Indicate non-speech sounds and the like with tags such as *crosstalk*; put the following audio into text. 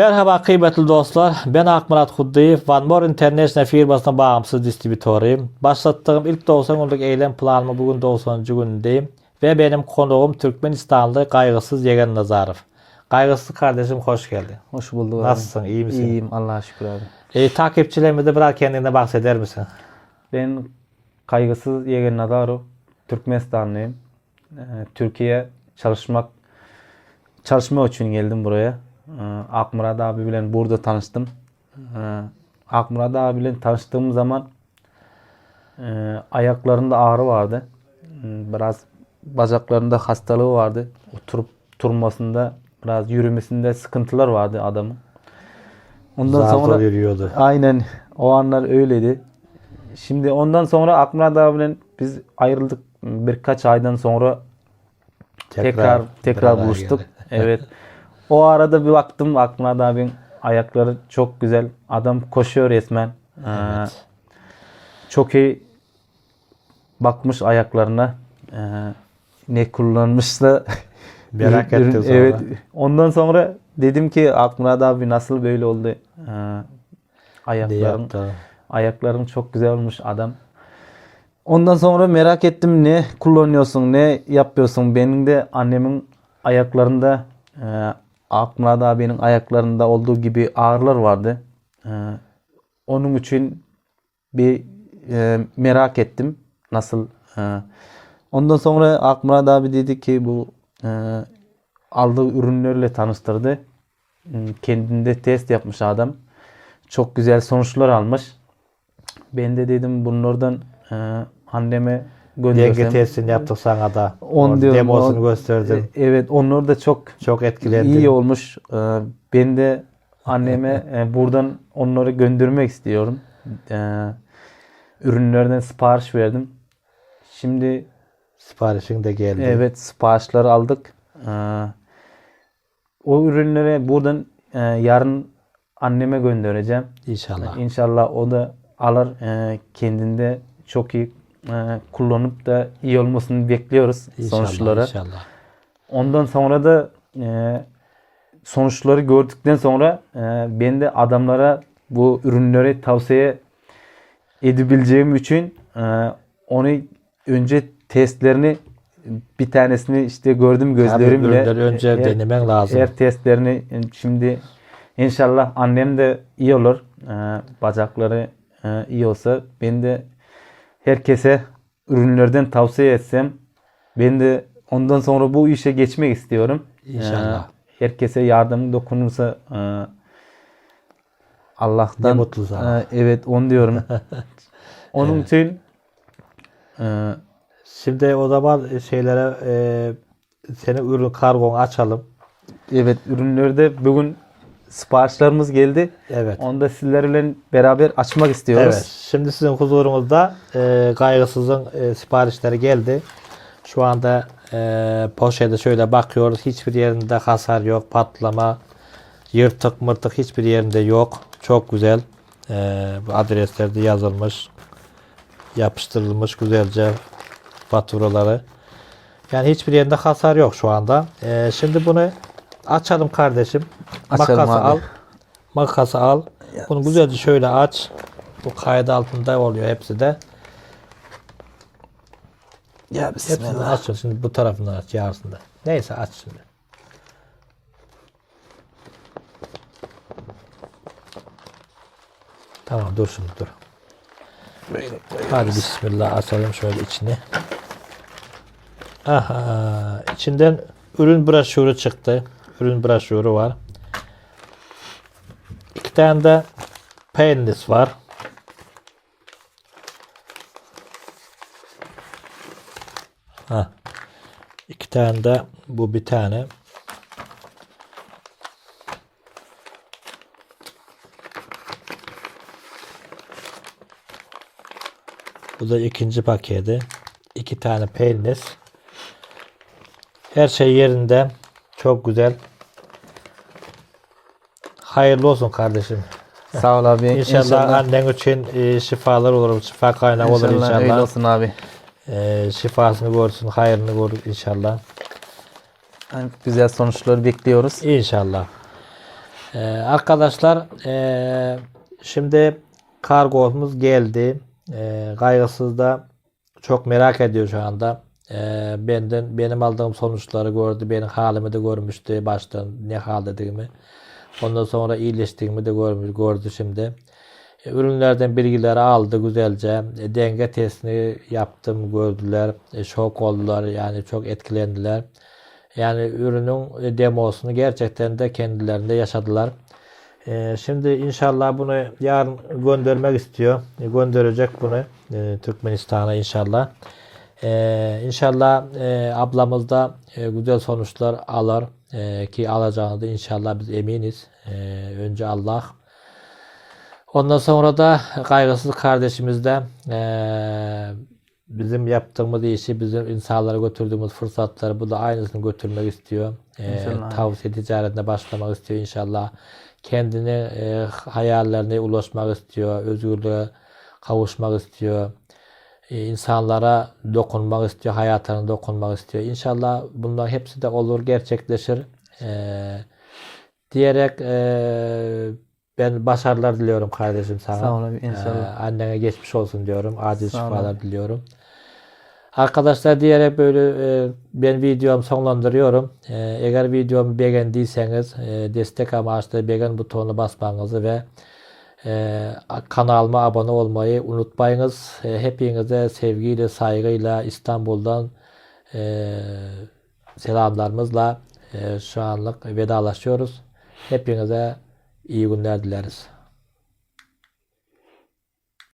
Merhaba kıymetli dostlar. Ben Akmurat Kuddiyev. Van More International firmasına bağımsız distribütörüyüm. Başlattığım ilk 90 günlük eylem planımı bugün 90. günündeyim. Ve benim konuğum Türkmenistanlı Kaygısız Yegen Nazarov. Kaygısız kardeşim hoş geldin. Hoş bulduk abi. Nasılsın? iyi misin? İyiyim Allah'a şükür abi. E, takipçilerime de biraz kendine bahseder misin? Ben kaygısız Yegen Nadarov. Türkmenistanlıyım. Ee, Türkiye çalışmak çalışma için geldim buraya. Ee, Akmurat abi bilen burada tanıştım. Ee, Akmurat abi bilen tanıştığım zaman e, ayaklarında ağrı vardı. Hmm, Biraz bacaklarında hastalığı vardı. Oturup durmasında biraz yürümesinde sıkıntılar vardı adamın. Ondan Zar sonra zor yürüyordu. Aynen o anlar öyleydi. Şimdi ondan sonra Akmurat abiyle biz ayrıldık birkaç aydan sonra tekrar tekrar, beraber buluştuk. Evet. *laughs* O arada bir baktım Akmurat abinin ayakları çok güzel. Adam koşuyor resmen. Ee, Evet. çok iyi bakmış ayaklarına. Ee, ne kullanmışsa *laughs* Merak *laughs* ettim sonra. Evet. Ondan sonra dedim ki Akmurat abi nasıl böyle oldu? Ee, ayakların? Ayakların çok güzel olmuş adam. Ondan sonra merak ettim ne kullanıyorsun, ne yapıyorsun. Benim de annemin ayaklarında, e, Akmurat abinin ayaklarında olduğu gibi ağrılar vardı. E, onun için bir e, merak ettim. Nasıl? e, ondan sonra Akmurat abi dedi ki bu e, aldığı ürünlerle tanıştırdı. Kendinde test yapmış adam. Çok güzel sonuçlar almış. Ben de dedim bunlardan e, anneme Göndersem. testini yaptık sana da. On Orada diyorum, demosunu on- gösterdim. E, Evet onlar da çok Çok etkilendim. iyi olmuş. E, ben de anneme *laughs* e, buradan onları göndermek istiyorum. E, ürünlerden sipariş verdim. Şimdi Siparişin de geldi. evet siparişleri aldık. E, o ürünleri buradan e, yarın anneme göndereceğim. İnşallah. İnşallah o da alır e, kendinde çok iyi e, kullanıp da iyi olmasını bekliyoruz İnşallah. sonuçları. İnşallah. Ondan sonra da e, sonuçları gördükten sonra e, ben de adamlara bu ürünleri tavsiye edebileceğim için e, onu önce testlerini bir tanesini işte gördüm gözlerimle. ürünleri önce Eğer- denemen lazım. Eğer testlerini şimdi inşallah annem de iyi olur. Bacakları e, iyi olsa ben de herkese ürünlerden tavsiye etsem ben de ondan sonra bu işe geçmek istiyorum. İnşallah. Ee, herkese yardım dokunursa e, Allah'tan Ne mutlu sana. e, evet onu diyorum. *laughs* Onun için e, Şimdi o zaman şeylere e, senin ürün kargon açalım. evet ürünlerde bugün siparişlerimiz geldi. Evet. Onu da sizlerle beraber açmak istiyoruz. Evet. Şimdi sizin huzurunuzda e, kaygısızın e, siparişleri geldi. Şu anda e, poşete şöyle bakıyoruz. Hiçbir yerinde hasar yok. Patlama, yırtık mırtık hiçbir yerinde yok. Çok güzel. E, bu adreslerde yazılmış. Yapıştırılmış güzelce faturaları. Yani hiçbir yerinde hasar yok şu anda. E, şimdi bunu açalım kardeşim. Açalım Makası abi. al. Makası al. Bunu güzelce şöyle aç. Bu kayıt altında oluyor hepsi de. Ya Hepsini aç. Şimdi bu tarafından aç yarısında. Neyse aç şimdi. Tamam dur şimdi dur. Hadi bismillah açalım şöyle içini. Aha içinden ürün broşürü çıktı. Ürün broşürü var. İki tane de peynir var. Ha. İki tane de bu bir tane. Bu da ikinci paketi. İki tane peynir. Her şey yerinde. Çok güzel. Hayırlı olsun kardeşim. Sağ ol abi. İnşallah, annen için e, şifalar olur. Şifa kaynağı olur inşallah, inşallah. öyle olsun abi. E, şifasını görsün, hayrını görür inşallah. Yani güzel sonuçları bekliyoruz. İnşallah. Ee, arkadaşlar ee, şimdi kargomuz geldi. Ee, kaygısız da çok merak ediyor şu anda. Ee, benden benim aldığım sonuçları gördü. Benim halimi de görmüştü baştan ne haldediğimi. Ondan sonra iyileştiğimi de görmüş, gördü şimdi. E, Ürünlerden bilgileri aldı güzelce. E, Denge testini yaptım gördüler. E, Şok oldular yani çok etkilendiler. Yani ürünün demosunu gerçekten de kendilerinde yaşadılar. Şimdi inşallah bunu yarın göndermek istiyor. Gönderecek bunu Türkmenistan'a inşallah. İnşallah ablamız da güzel sonuçlar alır. E, ki alacağını da inşallah biz eminiz. E, önce Allah. Ondan sonra da kaygısız kardeşimiz de eee, bizim yaptığımız işi, bizim insanlara götürdüğümüz fırsatları bu da aynısını götürmek istiyor. İnşallah. tavsiye ticaretine başlamak istiyor inşallah. Kendini eee, hayallerine ulaşmak istiyor, özgürlüğe kavuşmak istiyor. Eee, insanlara dokunmak istiyor, hayatına dokunmak istiyor. İnşallah bunlar hepsi de olur, gerçekleşir. Eee diyerek eee, ben başarılar diliyorum kardeşim sana. Sağ ol abi, inşallah. Eee, annene geçmiş olsun diyorum. Acil Sağ şifalar diliyorum. Arkadaşlar diyerek böyle eee, ben videomu sonlandırıyorum. Eee, eğer videomu beğendiyseniz eee, destek amaçlı beğen butonuna basmanızı ve eee, kanalıma abone olmayı unutmayınız. Eee, hepinize sevgiyle, saygıyla İstanbul'dan eee, selamlarımızla eee, şu anlık vedalaşıyoruz. Hepinize iyi günler dileriz.